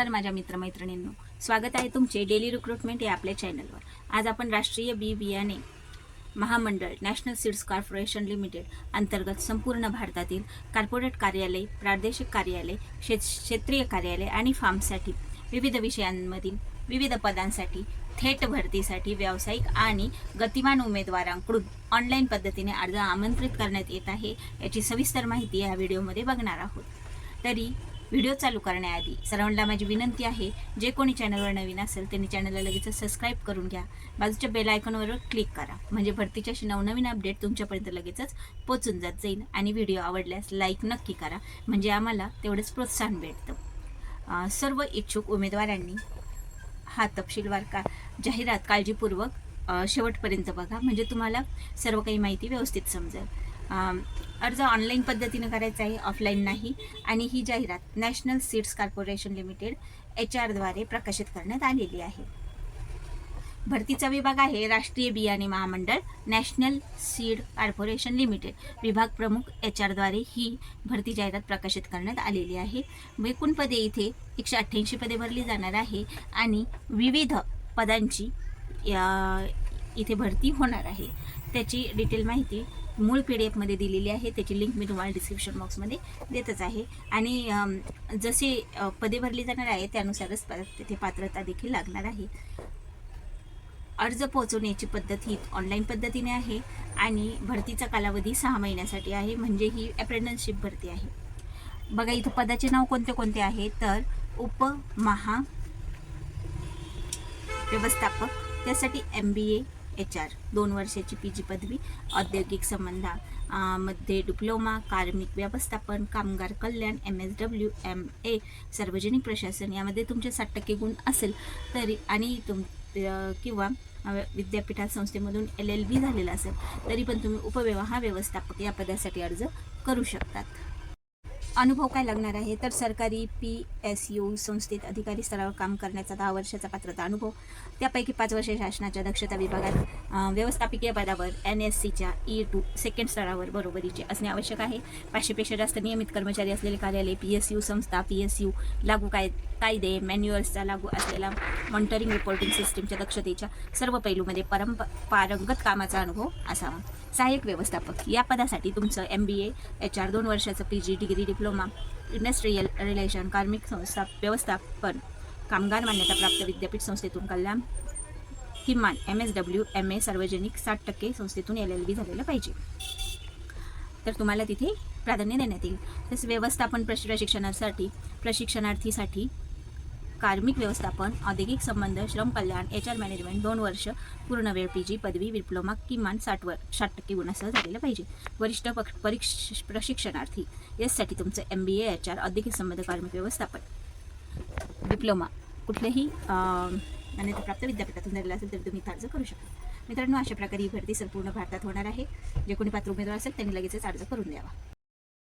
नमस्कार माझ्या मित्रमैत्रिणींनो. स्वागत आहे तुमचे डेली रिक्रुटमेंट या आपल्या चॅनलवर आज आपण राष्ट्रीय बी बियाणे महामंडळ नॅशनल सीड्स कॉर्पोरेशन लिमिटेड अंतर्गत संपूर्ण भारतातील कार्पोरेट कार्यालय प्रादेशिक कार्यालय क्षेत क्षेत्रीय कार्यालय आणि फार्मसाठी विविध विषयांमधील विविध पदांसाठी थेट भरतीसाठी व्यावसायिक आणि गतिमान उमेदवारांकडून ऑनलाईन पद्धतीने अर्ज आमंत्रित करण्यात येत आहे याची सविस्तर माहिती या व्हिडिओमध्ये बघणार आहोत. तरी व्हिडिओ चालू करण्याआधी सर्वांना माझी विनंती आहे जे कोणी चॅनलवर नवीन असेल त्यांनी चॅनलला लगेच सबस्क्राईब करून घ्या. बाजूच्या बेल आयकॉनवर क्लिक करा. म्हणजे भरतीच्या अशी नवनवीन अपडेट तुमच्यापर्यंत लगेचच पोचून जात जाईल आणि व्हिडिओ आवडल्यास लाईक नक्की करा. म्हणजे आम्हाला तेवढंच प्रोत्साहन भेटतं. सर्व इच्छुक उमेदवारांनी हा तपशीलवार का जाहिरात काळजीपूर्वक शेवटपर्यंत बघा. म्हणजे तुम्हाला सर्व काही माहिती व्यवस्थित समजेल. अर्ज ऑनलाईन पद्धतीनं करायचा आहे ऑफलाईन नाही. आणि ही जाहिरात national seeds corporation limited H आरद्वारे प्रकाशित करण्यात आलेली आहे. भरतीचा विभाग आहे राष्ट्रीय बियाणे महामंडळ नॅशनल सीड कॉर्पोरेशन लिमिटेड विभाग प्रमुख एच आरद्वारे ही भरती जाहिरात प्रकाशित करण्यात आलेली आहे. एकूण पदे इथे एकशे अठ्ठ्याऐंशी पदे भरली जाणार आहे आणि विविध पदांची या- इथे भरती होणार आहे. त्याची डिटेल माहिती मूळ पी डी एफमध्ये दिलेली आहे. त्याची लिंक मी तुम्हाला डिस्क्रिप्शन बॉक्समध्ये देतच आहे. आणि जसे पदे भरली जाणार आहे त्यानुसारच तिथे पात्रता देखील लागणार आहे. अर्ज पोहोचवण्याची पद्धत ही ऑनलाईन पद्धतीने आहे आणि भरतीचा कालावधी सहा महिन्यासाठी आहे. म्हणजे ही अप्रेंटनशिप भरती आहे. बघा इथं पदाचे नाव कोणते कोणते आहे? तर उप महा व्यवस्थापक त्यासाठी M B A H R दोन वर्षाची पी जी पदवी औद्योगिक संबंधा मध्ये डिप्लोमा कार्मिक व्यवस्थापन कामगार कल्याण M S W M A सार्वजनिक प्रशासन यामध्ये तुमचे साठ टक्के गुण असेल तरी आणि तुम किंवा विद्यापीठात संस्थेमधून एल एल बी झालेला असेल तरी पण तुम्ही उपव्यवहार व्यवस्थापक या पदासाठी अर्ज करू शकतात. अनुभव काय लागणार आहे? तर सरकारी पी एस यू संस्थेत अधिकारी स्तरावर काम करण्याचा दहा वर्षाचा पात्रता अनुभव त्यापैकी पाच वर्षे शासनाच्या दक्षता विभागात व्यवस्थापकीय पदावर एन एस सीच्या ई टू सेकंड स्तरावर बरोबरीचे असणे आवश्यक आहे. पाचशेपेक्षा जास्त नियमित कर्मचारी असलेले कार्यालय पी एस यू संस्था पी एस यू लागू काय कायदे मॅन्युअल्सचा लागू असलेला मॉनिटरिंग रिपोर्टिंग सिस्टीमच्या दक्षतेच्या सर्व पैलूमध्ये परंप पारंगत कामाचा अनुभव असावा. सहाय्यक व्यवस्थापक या पदासाठी तुमचं M B A H R दोन वर्षाचं P G degree diploma industrial relation कार्मिक संस्था व्यवस्थापन कामगार मान्यताप्राप्त विद्यापीठ संस्थेतून कल्याण. किमान M S W M A सार्वजनिक साठ टक्के संस्थेतून एल एल बी झालेलं पाहिजे. तर तुम्हाला तिथे प्राधान्य देण्यात येईल. तसेच व्यवस्थापन प्रशिक्षणासाठी प्रशिक्षणार्थीसाठी कार्मिक व्यवस्थापन औद्योगिक संबंध श्रम कल्याण एच आर मॅनेजमेंट दोन वर्ष पूर्ण वेळ पी जी पदवी डिप्लोमा किमान साठ वर साठ टक्के गुणासह झालेलं पाहिजे. वरिष्ठ पक्ष परीक्ष प्रशिक्षणार्थी यासाठी तुमचं M B A H R औद्योगिक संबंध कार्मिक व्यवस्थापन. डिप्लोमा कुठल्याही मान्यताप्राप्त विद्यापीठातून झालेला असेल तर तुम्ही अर्ज करू शकता. मित्रांनो अशा प्रकारे ही भरती संपूर्ण भारतात होणार आहे. जे कोणी पात्र उमेदवार असेल त्यांनी लगेचच अर्ज करून द्यावा.